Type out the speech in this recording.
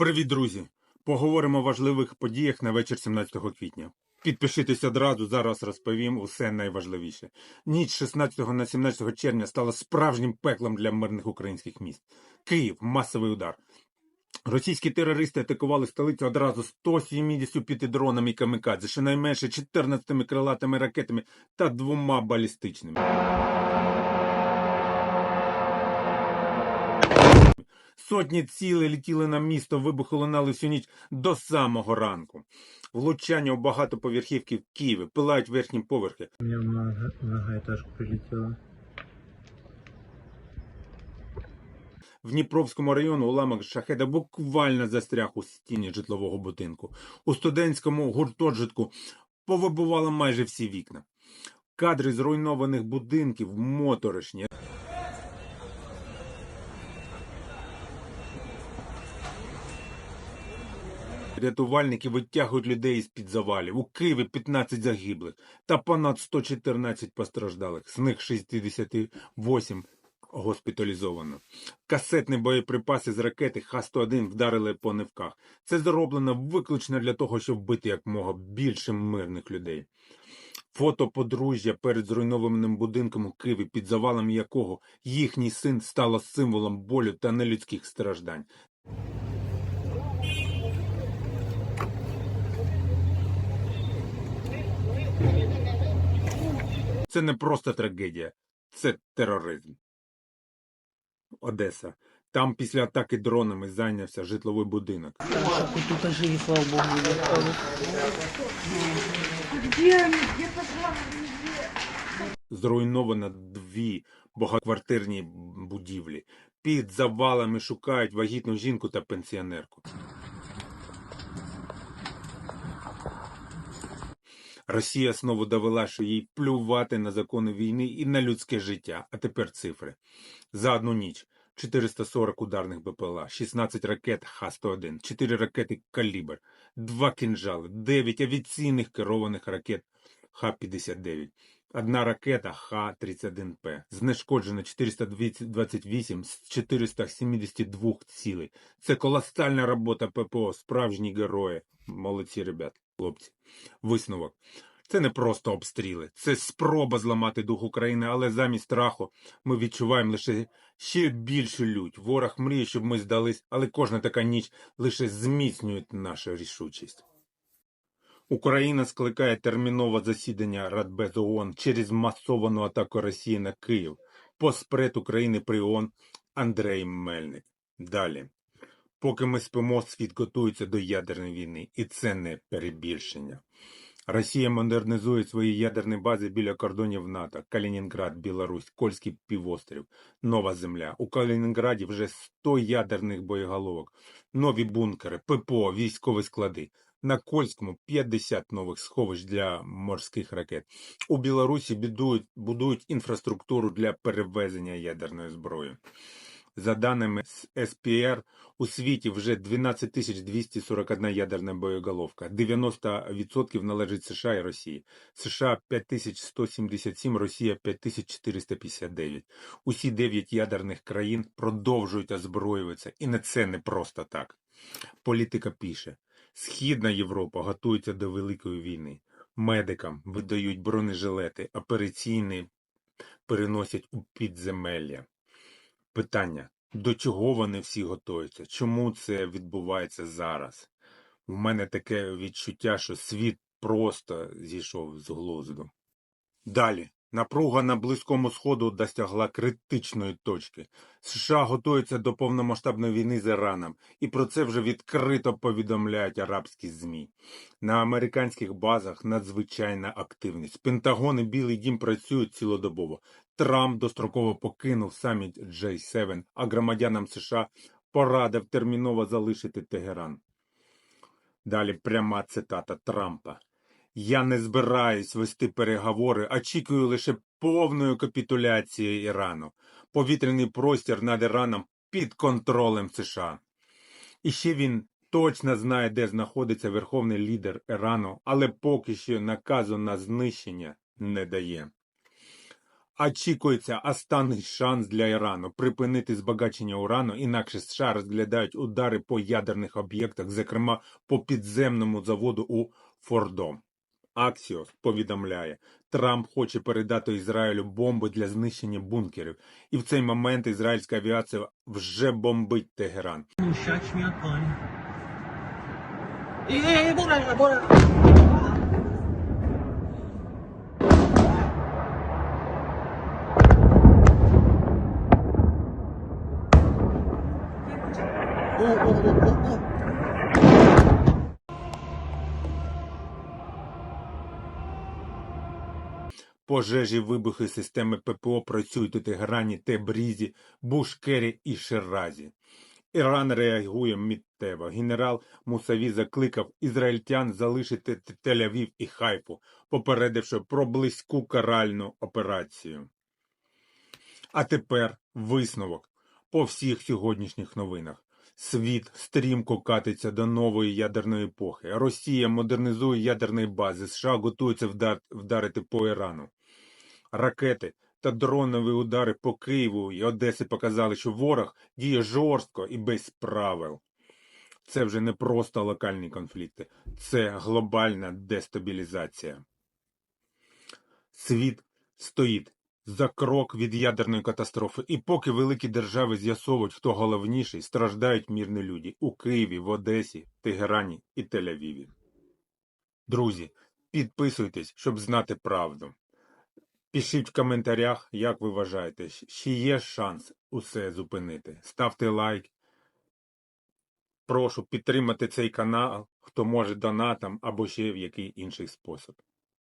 Привіт, друзі! Поговоримо о важливих подіях на вечір 17 квітня. Підпишитесь одразу, зараз розповім усе найважливіше. Ніч 16 на 17 червня стала справжнім пеклом для мирних українських міст. Київ масовий удар. Російські терористи атакували столицю одразу 175 дронами камікадзе, щонайменше 14 крилатими ракетами та двома балістичними. Сотні цілей летіли на місто, вибухи лунали всю ніч до самого ранку. Влучання у багатоповерхівки в Києві пилають верхні поверхи. У меня много, многоэтажка прилетела. В Дніпровському районі уламок шахеда буквально застряг у стіні житлового будинку. У студентському гуртожитку повибувало майже всі вікна. Кадри зруйнованих будинків моторошні. Рятувальники витягують людей із під завалів. У Києві 15 загиблих та понад 114 постраждалих, з них 68 госпіталізовано. Касетні боєприпаси з ракети Х-101 вдарили по невках. Це зроблено виключно для того, щоб вбити якмога більше мирних людей. Фото подружжя перед зруйнованим будинком у Києві, під завалом якого їхній син стало символом болю та нелюдських страждань. Це не просто трагедія, це тероризм. Одеса. Там після атаки дронами зайнявся житловий будинок. Тут живи, слава богу. Зруйновано дві багатоквартирні будівлі. Під завалами шукають вагітну жінку та пенсіонерку. Росія знову довела, що їй плювати на закони війни і на людське життя. А тепер цифри. За одну ніч 440 ударних БПЛА, 16 ракет Х-101, 4 ракети «Калібр», 2 кінжали, 9 авіаційних керованих ракет Х-59, одна ракета Х-31П, знешкоджено 428 з 472 цілей. Це колосальна робота ППО, справжні герої. Молодці, ребят, хлопці. Висновок. Це не просто обстріли, це спроба зламати дух України, але замість страху ми відчуваємо лише ще більшу лють. Ворог мріє, щоб ми здались, але кожна така ніч лише зміцнює нашу рішучість. Україна скликає термінове засідання Радбезу ООН через масовану атаку Росії на Київ. Поспред України при ООН Андрей Мельник. Далі. Поки ми спимо, світ готується до ядерної війни, і це не перебільшення. Росія модернізує свої ядерні бази біля кордонів НАТО, Калінінград, Білорусь, Кольський півострів, Нова Земля. У Калінінграді вже 100 ядерних боєголовок, нові бункери, ППО, військові склади. На Кольському 50 нових сховищ для морських ракет. У Білорусі будують, інфраструктуру для перевезення ядерної зброї. За даними з СПР, у світі вже 12 241 ядерна боєголовка, 90% належить США і Росії. США 5177, Росія 5459. Усі 9 ядерних країн продовжують озброюватися, і на це не просто так. Політика пише, Східна Європа готується до Великої війни. Медикам видають бронежилети, операційні переносять у підземелля. Питання: до чого вони всі готуються? Чому це відбувається зараз? У мене таке відчуття, що світ просто зійшов з глузду. Далі. Напруга на Близькому Сходу досягла критичної точки. США готуються до повномасштабної війни з Іраном, і про це вже відкрито повідомляють арабські ЗМІ. На американських базах надзвичайна активність. Пентагон і Білий Дім працюють цілодобово. Трамп достроково покинув саміт J7, а громадянам США порадив терміново залишити Тегеран. Далі пряма цитата Трампа. Я не збираюсь вести переговори, очікую лише повної капітуляції Ірану. Повітряний простір над Іраном під контролем США. І ще він точно знає, де знаходиться верховний лідер Ірану, але поки що наказу на знищення не дає. Очікується останній шанс для Ірану припинити збагачення урану, інакше США розглядають удари по ядерних об'єктах, зокрема по підземному заводу у Фордо. Аксіос повідомляє, Трамп хоче передати Ізраїлю бомби для знищення бункерів, і в цей момент ізраїльська авіація вже бомбить Тегеран. Пожежі, вибухи системи ППО працюють у Тегерані, Тебрізі, Бушкері і Ширазі. Іран реагує миттєво. Генерал Мусаві закликав ізраїльтян залишити Тель-Авів і Хайфу, попередивши про близьку каральну операцію. А тепер висновок по всіх сьогоднішніх новинах. Світ стрімко катиться до нової ядерної епохи. Росія модернізує ядерні бази. США готуються вдар- вдарити по Ірану. Ракети та дронові удари по Києву і Одесі показали, що ворог діє жорстко і без правил. Це вже не просто локальні конфлікти, це глобальна дестабілізація. Світ стоїть за крок від ядерної катастрофи, і поки великі держави з'ясовують, хто головніший, страждають мирні люди у Києві, в Одесі, Тегерані і Тель-Авіві. Друзі, підписуйтесь, щоб знати правду. Пишіть в коментарях, як ви вважаєте, чи є шанс усе зупинити. Ставте лайк. Прошу підтримати цей канал, хто може донатом або ще в який інший спосіб.